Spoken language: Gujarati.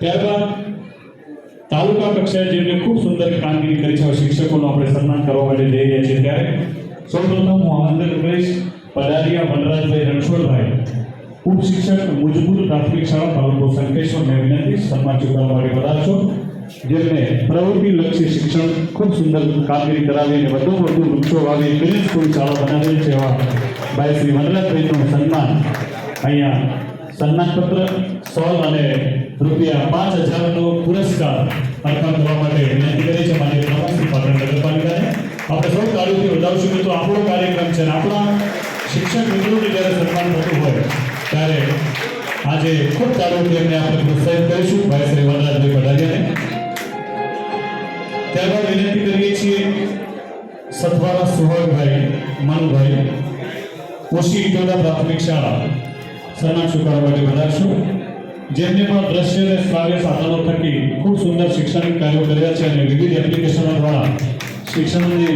ત્યારબાદ તાલુકા કક્ષાએ જેમને ખૂબ સુંદર કામગીરી કરી છે શિક્ષકોનું આપણે સન્માન કરવા માટે જઈ રહ્યા છીએ. ત્યારે સૌપ્રથમ હું આમંત્રિત કરીશ પડારિયા વનરાજભાઈ રણછોડભાઈ, ઉપશિક્ષક મુજબૂર પ્રાથમિક શાળા તાલુકો સંકેશ્વર ને વિનંતી સન્માન ચૂકવવા માટે પધારશો જેમને પ્રવૃત્તિલક્ષી શિક્ષણ ખૂબ સુંદર કામગીરી કરાવી અને વધુ વધુ વૃક્ષો વાવી ગ્રીન સ્કૂલ શાળા બનાવેલ છે એવા ભાઈ શ્રી વનરાજભાઈનું સન્માન અહીંયા સન્માનપત્ર, સોલ અને રૂપિયા પાંચ હજારનો પુરસ્કાર અર્પણ કરવા માટે વિનંતી કરી છે માન્ય પ્રવાસી પાટણ નગરપાલિકાને. આપણે સૌ તાળીઓથી વધાવશું મિત્રો આપણો કાર્યક્રમ છે આપણા શિક્ષક મિત્રોને જ્યારે સન્માન થતું હોય, ત્યારે આજે ખૂબ તાળીઓથી એમને આપણે પ્રોત્સાહિત કરીશું. ભાઈ શ્રી વનરાજભાઈ પઢારિયાને ત્યારબાદ વિનંતી કરીએ છીએ સથવારા સુહાગભાઈ મનુભાઈ ઓશી ઇટોડા પ્રાથમિક શાળા. સન્માન સ્વીકારવા માટે વધારશું જેમને પણ દ્રશ્ય અને શ્રાવ્ય સાધનો થકી ખૂબ સુંદર શૈક્ષણિક કાર્યો કર્યા છે અને વિવિધ એપ્લિકેશનો દ્વારા શિક્ષણની